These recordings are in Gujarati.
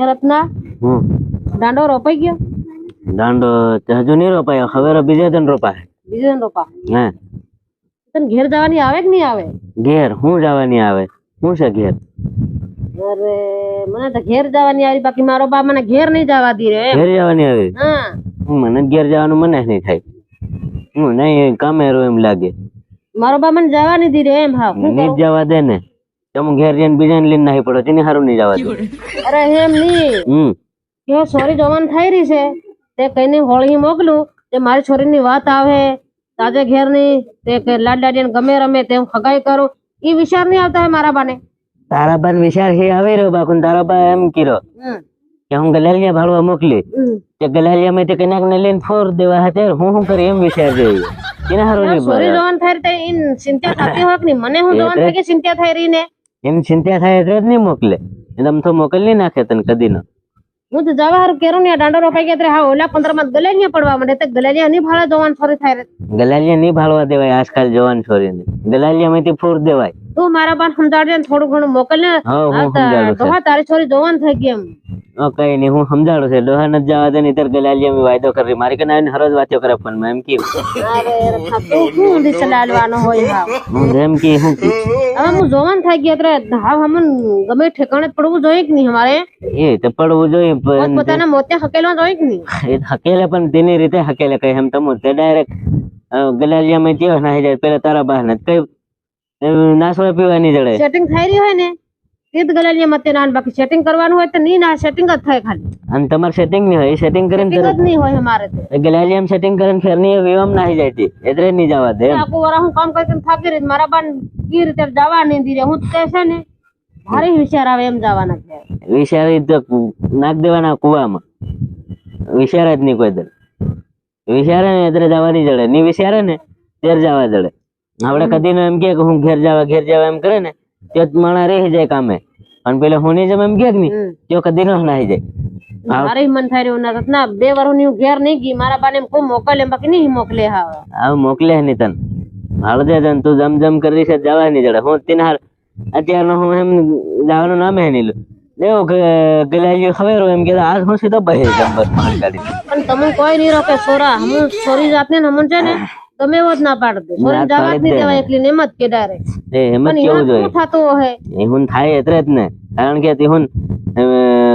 એ રત્ના દાંડો રોપાઈ ગયો? દાંડો હજુ નહીં રોપાયો. હવે બીજે દિન રોપાય. બીજો દિન રોપા હે. તને ઘેર જવાની આવે કે નહીં આવે? ઘેર. હું જવાની આવે? શું છે ઘેર? અરે મને તો ઘેર જવાની આવી. બાકી મારો બા મને ઘેર નહીં જવા દી રે ઘેર જવાની આવે? હા. મને ઘેર જવાનું મને નહીં થાય. હું નહીં કામે એમ લાગે. મારો બા મને જવા નહીં દી રે એમ. હા નહીં જવા દે ને. તમે ઘેર જઈને બીજાને લઈને નાહી પડો તેને હારું નહીં જવા દે. અરે એમ નહીં. હમ. કે સોરી જવાન થઈ રહી છે તે કઈને હોળી મોકલું તે મારી છોરીની વાત આવે તાજે ઘેરની તે કે લાડાડીને ગમે રમે તે હું ખગાઈ કરું એ વિચાર નહીં આવતા હે મારા બાને? તારા બાન વિચાર હે આવે રહ્યો બાકુન તારા બા એમ કીરો કે હું ગલાલિયા ભાડવા મોકલી. તે ગલાલિયા મેં તે કનાક ને લઈને ફોર દેવા હતા હું શું કરી એમ વિચાર જઈ એને સારું નહીં સોરી જવાન થઈ રહી તે ઇન ચિંતા થતી હોય કે મને હું જવાન થઈ કે ચિંતા થઈ રહી ને? એમ ચિંતા થાય એટલે જ નહીં મોકલે. એમ તો મોકલી નાખે તને કદી ન હું તો જવા હારું કેરો ને આ દાંડો રોપાઈ ગયા ત્યારે હા ઓલા પંદરમાં ગલેલિયા પડવા માંડે તે ગલેલિયા નહીં ભાળવા જવાન છોરી થાય ગલેલિયા નહીં ભાળવા દેવાય આજકાલ જવાન છોરીને. ગલેલિયા માંથી ફોર દેવાય. તું મારા પાસે સમજાવજે ને થોડું ઘણું મોકલ ને હા હું સમજાડું તારી છોરી જવાન થઈ ગઈ એમ. કઈ નહીં હું સમજાડું છે ડોહા નથી જવા દે નહીં ત્યારે ગલાલિયા મેં વાયદો કરી મારી કને આવીને હરોજ વાતો કરે ફોનમાં એમ કે અરે રખા, તું શું ઊંધી ચલાડવાનો હોય હા હું એમ કે હું કે હવે હું જોવાન થઈ ગઈ એટલે હા હમન ગમે ઠેકાણે જ પડવું જોઈએ કે નહીં અમારે એ તો પડવું જોઈએ પણ પોતાના મોતે હકેલવા જોઈએ કે નહીં એ હકેલે પણ તેની રીતે હકેલે કઈ એમ તમો તે ડાયરેક્ટ ગલાલિયા માં ત્યો નાહી જાય પેલા તારા બહાર ને કઈ અ, નાસવા પીવાની જડે સેટિંગ થઈ રહ્યું હોય ને તે જ ગલાલિયા મતે ના બાકી સેટિંગ કરવાનું હોય તો નહીં ના સેટિંગ જ થાય ખાલી. અને તમારે સેટિંગ નહીં હોય એ સેટિંગ કરીને જ નહીં હોય અમારે તે. ગલાલિયા સેટિંગ કરીને ફેરની વિવામ નાહી જાય તી. એટલે નહીં જવા દે આખું વરા હું કામ કરીને થાકી રહી મારા બાન કી રીતે જવા નહીં દીરે હું તો છે ને ભારે વિચાર આવે એમ જવાના છે. વિચારી તો નાખ દેવાના કુવામાં. વિચારે જ નહીં કોઈ દર વિચારે ને એટલે જવાની જડે. નહીં વિચારે ને ત્યારે જવા જડે. આપણે કદી નો એમ કે હું ઘેર જવા ઘેર જવા એમ કરે ને તો જ માણસ રહી જાય કામે. અને પેલા હું જેમ એમ કે નહીં. તો કદી નો નાહી જાય. મારે મન થઈ રહ્યું ના ના બે વર્ષની હું ઘેર નહીં ગઈ મારા બાને એમ કોઈ મોકલે બાકી નહીં મોકલે હા. આવ મોકલે નહીં તને. હાલદે તને તું જમ જમ કરી છે જવા નહીં જડે. હું તેને હાર અત્યારનો હું એમ જવાનું નામે નહીં લું કે ગલાજી ખબર એમ કે આજ હું સીધો બહી જમ બસ પણ તમે કોઈ નહીં રોકે સોરા હું સોરી જાતને છે ને તમે એવો જ ના પાડ સોરી જ નહીં દેવાય એકલી ને. એમ જ કે ડાયરેક્ટ. એ એમ જ કેવું જોઈએ? શું હે હોય? એ હું થાય એટલે જ ને. કારણ કે તે હું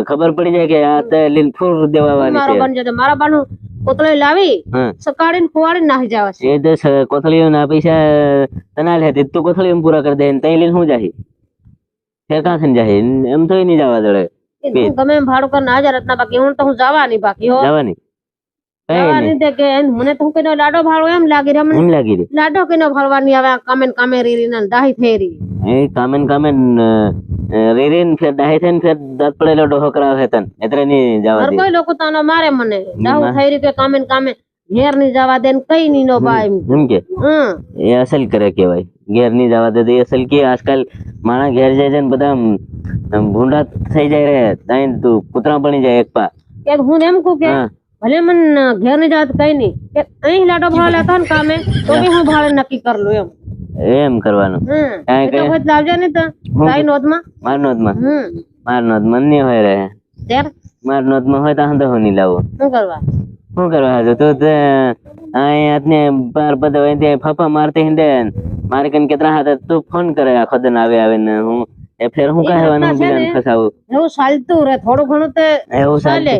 ખબર પડી જાય કે આ તે લીલ ફૂર દેવાવાની મારો છે. બન જતો મારા બાનું કોથળી લાવી હા. સકાળીને ખુવાડીને નાહી જવા છે. એ દસ કોથળીઓ ના પૈસા તના લે તે તો કોથળી એમ પૂરા કરી દે. ને તઈ લઈને હું જાહી? ફેર કાં થઈને જાય એમ તો નહીં જવા દડે તમે એમ ભાડું કરીને હાજર હતા બાકી હું તો હું જવાની બાકી હો. જવાની? મને તો કીધું લાડો ભાડો એમ લાગી રહ્યો મને લાગી રહી લાડો કીનો ભરવાની આવે આ કામે ને રીરી ને દાહી થઈ રહી. એ કામે ને કામે રેરીન ફેર ડાહી થઈને ફેર દાંત પડેલો ડોહો કરાવે તન. એટલે નહીં જવા દે. કોઈ લોકો તાનો મારે મને. દાહું થઈ રહ્યું કે કામે ને કામે ઘેરની જવા દે ને કઈ ની નો ભાઈ એમ. કે? એ અસલ કરે કેવાય ઘેરની જવા દે એ અસલ કે આજકાલ માણા ઘેર જાય છે ને બધા ભૂંડા થઈ જાય રે. તું કૂતરા બની જાય એક પા. હું એમ કહું કે ભલે મન ઘેરની જાત કઈ નહીં કે અહીં લાડો ભાવ લેતો ને કામે તો બી હું ભાડે નક્કી કરલું એમ. એમ કરવાનું. કાંઈ કઈ- વખત લાવજે ને તો તારી નોંધમાં માર નોંધમાં માર નોંધમાં નહીં હોય રે ત્યારે માર નોંધમાં હોય તો હંધો હું નહીં લાવું. શું કરવા? શું કરવા હાજુ તો તે અહીંયા ને બાર બધો હોય ત્યાં ફાફા મારતી હિંદે મારે કઈ કેતરા હાથે તું ફોન કરે આખો દિન આવે આવે ને હું એ ફેર હું કહેવાનું બીજાને ફસાવું? એવું ચાલતું રે થોડું ઘણું તે એવું ચાલે.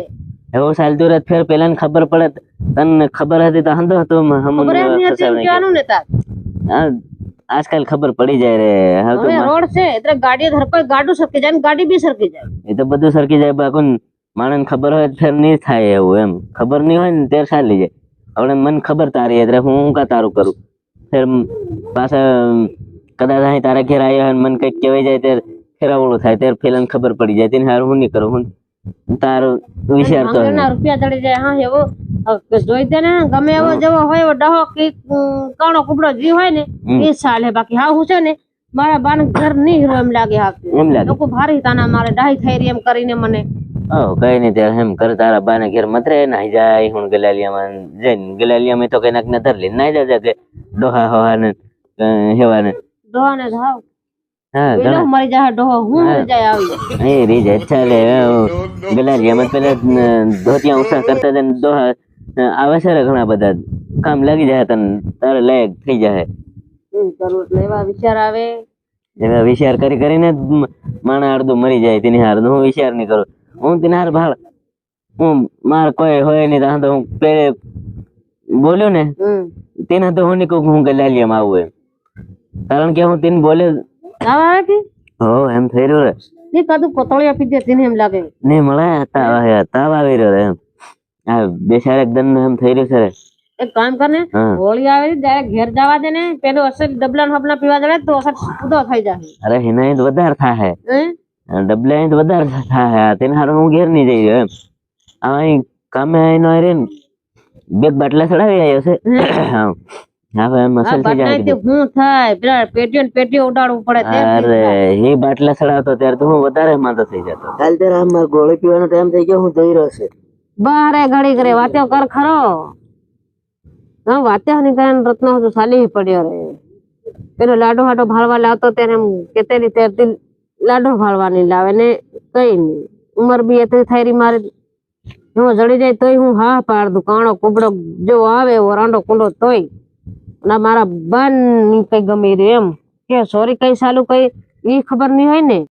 એવું ચાલતું રહે ફેર પેલા ખબર પડે તને ખબર હતી તો હંધો હતો ને આજકાલ ખબર પડી જાય રે. હવે તો રોડ છે એટલે ગાડી ધર ગાડું સરકી જાય ને ગાડી બી સરકી જાય. એ તો બધું સરકી જાય બાકુન માણસ ખબર હોય ફેર નહીં થાય એવું એમ. ખબર નહીં હોય ને ત્યારે ચાલી જાય. હવે મને ખબર તારી એટલે હું હું કા તારું કરું? ફેર પાછા કદાચ અહીં તારા ઘેર આવ્યા હોય મને કંઈક કહેવાય જાય ત્યારે ફેરાવડું થાય ત્યારે ફેલાને ખબર પડી જાય. તેને હારું હું નહીં કરું હું તારો વિચાર તો રૂપિયા ચડી જાય હા એવો. જોઈ દે ને ગમે એવો જેવો હોય એવો ડહો કે કાણો કુબડો જી હોય ને એ ચાલે બાકી હા હું છે ને મારા બાન ઘર નહીં હીરો એમ લાગે હા એમ લાગે? લોકો ભારી તાના મારે ડાહી થઈ રહી એમ કરીને મને. ઓ કઈ નહીં ત્યાં એમ કર તારા બાને ઘેર મતરે નાઈ જાય હું ગલાલિયામાં જઈને ગલાલિયામાં તો કઈ નાક ને ધરલી નાહી જાય કે ડોહા હોવા ને હેવા ને ડોહાને ધાવ હા પેલો ઘણા મરી જાય ડોહો હું મરી જાય આવી એ રીજ અચ્છા લે ગલાજી અમે પેલા અ, ધોતિયા ઊંચા કરતા હતા ને દોહા અ, આવે છે રે ઘણા બધા કામ લાગી જાય તને તારે લાયક થઈ જાય શું કરવું એટલે એવા વિચાર આવે એવા વિચાર કરી કરીને જ મ- માણસ અડધું મરી જાય તેની હાર હું વિચાર નહીં કરું હું તેની હાર ભાળ હું માર કોઈ હોય નહીં તો હું પેલે બોલ્યો ને હમ તેના તો હું નહીં કહું કે હું ગલાલિયામાં આવું એમ કારણ કે હું તેને બોલે તાવ આવે કે હો એમ થઈ રહ્યું રે. એ કાદુ કોતળી આપી દે તેને એમ લાગે નહીં મળે તાવ આવે તાવ આવી રહ્યો રે એમ. આ બેસાડે એકદમ એમ થઈ રહ્યું છે રે. એક કામ કર ને હોળી આવે ને ડાયરેક્ટ ઘેર જવા દે ને પેલું અસલ ડબલા ને હબલા પીવા જડે તો અસલ ઉદો થઈ જાય. અરે અહીં તો વધારે થાય ડબલે અહીં તો વધારે થાય તેને હારું હું ઘેર નહીં જઈ રહ્યો એમ. અહીં કામે આવીને અહીં બે બાટલા ચડાવી આવ્યો છે. હવે એમ થઈ જાય હું થાય? પેલા પેટીઓ પેટીઓ ઉડાડવું પડે અરે એ બાટલા ચડાવતો ત્યારે તો હું વધારે માંદો થઈ જતો. કાલ ત્યારે આમ ગોળી પીવાનો ટાઈમ થઈ ગયો હું જઈ રહ્યો છે. બારે ઘડી કરે વાત્યો કર ખરો. હા વાત્યા ની કરે રત્ન હજુ સાલી પડ્યો રે. પેલો લાડો હાડો ભાળવા લાવતો ત્યારે એમ કેતેલી તેરથી લાડો ભાળવાની લાવે ને કઈ નઈ ઉંમર બી એટલી થઈ રહી મારે. હું જડી જાય તોય હું હા પાડું. કાણો કુબડો જો આવે એવો રાંડો કુંડો તોય. ના મારા બાન કઈ ગમી રહ્યું એમ. કે સોરી કઈ સાલું કઈ ઈ ખબર નહીં હોય ને.